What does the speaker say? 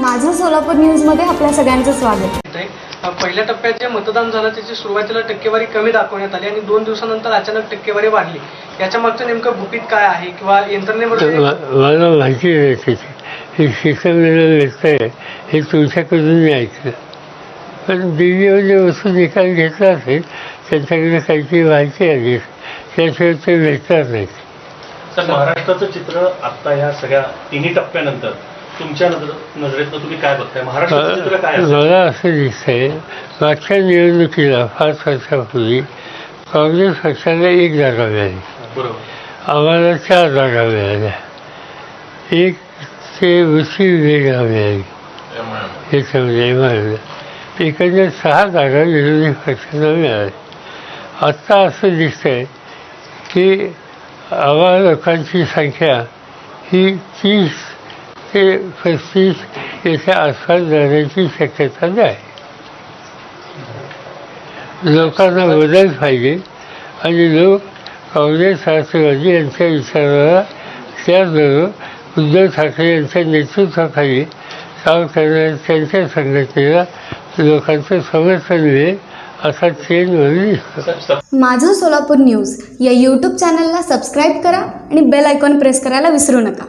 माझं सोलापूर न्यूजमध्ये आपल्या सगळ्यांचं स्वागत. पहिल्या टप्प्यात जे मतदान झालं त्याची सुरुवातीला टक्केवारी कमी दाखवण्यात आली आणि दोन दिवसानंतर अचानक टक्केवारी वाढली. याच्या मागचं नेमकं गुपित काय आहे किंवा यंत्रणेमध्ये माहिती नाही हे शिकवलेलं व्यक्त आहे हे तुमच्याकडून मी ऐकलं. पण दिल्लीमध्ये वस्तू निकाल घेतला असेल त्यांच्याकडे काहीतरी माहिती आली. त्याशिवाय ते भेटणार नाहीत. तर महाराष्ट्राचं चित्र आता ह्या सगळ्या तिन्ही टप्प्यानंतर तुमच्या नजर नजरेतनं तुम्ही काय बघताय? चित्र काय? मला असं दिसतंय मागच्या निवडणुकीला पाच वर्षापूर्वी काँग्रेस पक्षाला एक जागा मिळाली. बरोबर. आम्हाला चार जागा मिळाल्या. एक ते मुस्लिम लीगला मिळाली. याच्यामध्ये मिळालं एकंदर सहा जागा विरोधी पक्षांना मिळाल्या. आत्ता असं दिसतंय की आम्हा लोकांची संख्या ही तीस ते पस्तीस याच्या आसपास जाण्याची शक्यता नाही. लोकांना बदल पाहिजे आणि लोक काँग्रेस राष्ट्रवादी यांच्या विचाराला त्याचबरोबर उद्धव ठाकरे यांच्या नेतृत्वाखाली काम करणाऱ्या त्यांच्या संघटनेला लोकांचं समर्थन मिळेल असा चेंज मला माझं सोलापूर न्यूज या यूट्यूब चॅनलला सबस्क्राईब करा आणि बेल आयकॉन प्रेस करायला विसरू नका.